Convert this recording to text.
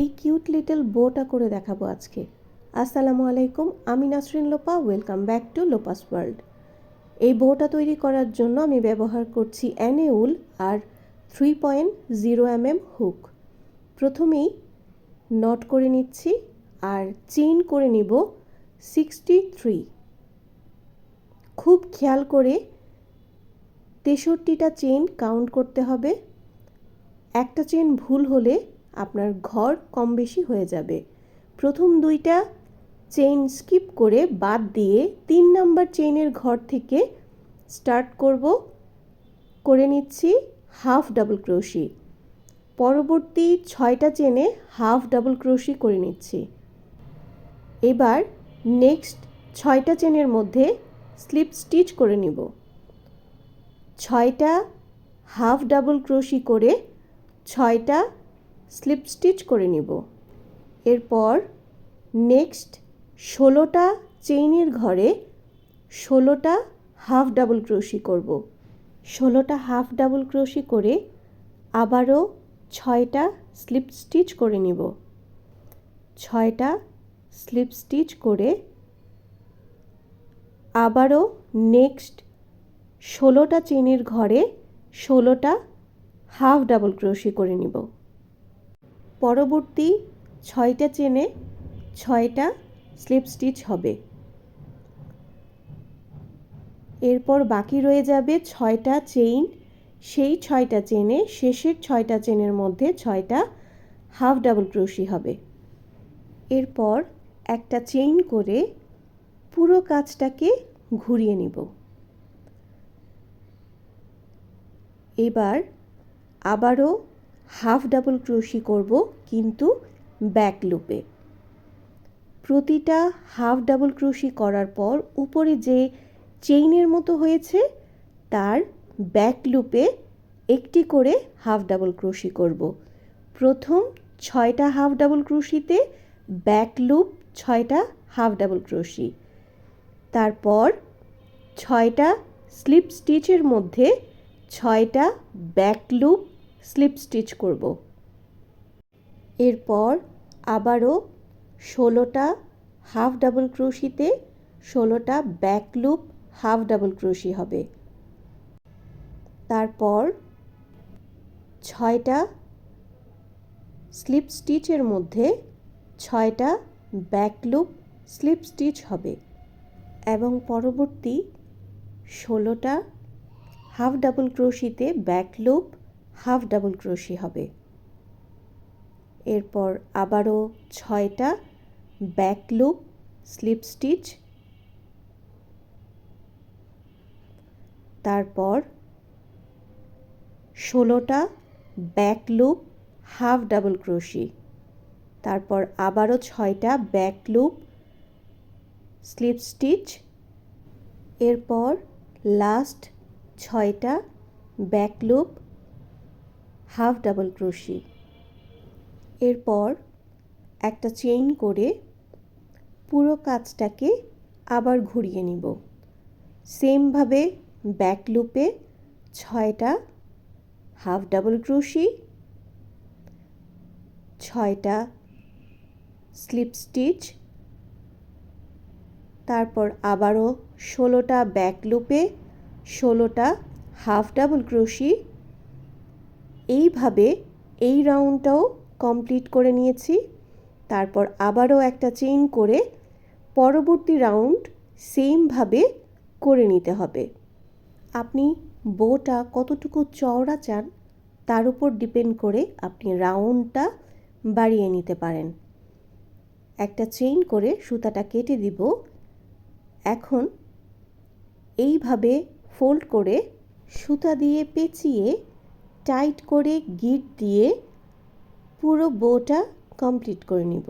এই cute little বোটা করে দেখাবো আজকে। আসসালামু আলাইকুম, আমি Nasrin Lopa welcome back to Lopa's world এই বোটা তৈরি করার জন্য আমি ব্যবহার করছি অ্যানে উল আর three point zero M M hook প্রথমেই নট করে নিচ্ছি আর চেইন করে নিব সিক্সটি থ্রি খুব খেয়াল করে তেষট্টিটা চেন কাউন্ট করতে হবে। একটা চেন ভুল হলে আপনার ঘর কম বেশি হয়ে যাবে। প্রথম দুইটা চেইন স্কিপ করে বাদ দিয়ে তিন নাম্বার চেইনের ঘর থেকে স্টার্ট করব। করে নিচ্ছি হাফ ডাবল ক্রোশি পরবর্তী ছয়টা চেনে হাফ ডাবল ক্রোশি করে নিচ্ছি। এবার নেক্সট ছয়টা চেনের মধ্যে স্লিপ স্টিচ করে নিব। ছয়টা হাফ ডাবল ক্রোশি করে ছয়টা স্লিপ স্টিচ করে নিব। এরপর নেক্সট ষোলোটা চেইনের ঘরে ষোলোটা হাফ ডাবল ক্রোশি করব। ষোলোটা হাফ ডাবল ক্রোশি করে আবারও ছয়টা স্লিপ স্টিচ করে নিব। ছয়টা স্লিপ স্টিচ করে আবারও নেক্সট ষোলোটা চেনের ঘরে ষোলোটা হাফ ডাবল ক্রোশি করে নিব। পরবর্তী ছয়টা চেনে ছয়টা স্লিপ স্টিচ হবে। এরপর বাকি রয়ে যাবে ছয়টা চেইন। সেই ছয়টা চেনে শেষের ছয়টা চেনের মধ্যে ছয়টা হাফ ডাবল ক্রোশি হবে। এরপর একটা চেইন করে পুরো কাজটাকে ঘুরিয়ে নিব। এবার আবারও হাফ ডাবল ক্রোশি করব কিন্তু ব্যাক লুপে। প্রতিটা হাফ ডাবল ক্রোশি করার পর উপরে যে চেইনের মতো হয়েছে, তার ব্যাক লুপে একটি করে হাফ ডাবল ক্রোশি করব। প্রথম ছয়টা হাফ ডাবল ক্রোশিতে, ব্যাক লুপ ছয়টা হাফ ডাবল ক্রোশি। তারপর ছয়টা স্লিপ স্টিচের মধ্যে ছয়টা ব্যাক লুপ স্লিপ স্টিচ করব। এরপর আবারও ষোলোটা হাফ ডাবল ক্রোশিতে ষোলোটা back loop half double crochet হবে। তারপর ছয়টা স্লিপ স্টিচের মধ্যে ছয়টা ব্যাক লুপ স্লিপ স্টিচ হবে এবং পরবর্তী ষোলোটা half double ক্রোশিতে back loop half double crochet হবে। এরপর আবারও ছয়টা ব্যাক লুপ স্লিপ স্টিচ তারপর ষোলোটা back loop half double crochet. তারপর আবারও ছয়টা ব্যাক লুপ স্লিপ স্টিচ এরপর লাস্ট ছয়টা back loop half double crochet. এরপর একটা চেইন করে পুরো কাজটাকে আবার ঘুরিয়ে নিব। সেমভাবে ব্যাক লুপে ছয়টা হাফ ডাবল ক্রোশি, ছয়টা স্লিপ স্টিচ, তারপর আবারও ষোলোটা ব্যাক লুপে ষোলোটা হাফ ডাবল ক্রোশি এইভাবে এই রাউন্ডটাও কমপ্লিট করে নিয়েছি। তারপর আবারও একটা চেইন করে পরবর্তী রাউন্ড সেমভাবে করে নিতে হবে। আপনি বোটা কতটুকু চওড়া চান তার উপর ডিপেন্ড করে আপনি রাউন্ডটা বাড়িয়ে নিতে পারেন। একটা চেইন করে সুতাটা কেটে দিব। এখন এইভাবে ফোল্ড করে সুতা দিয়ে পেঁচিয়ে টাইট করে গিট দিয়ে পুরো বোটা কমপ্লিট করে নিব।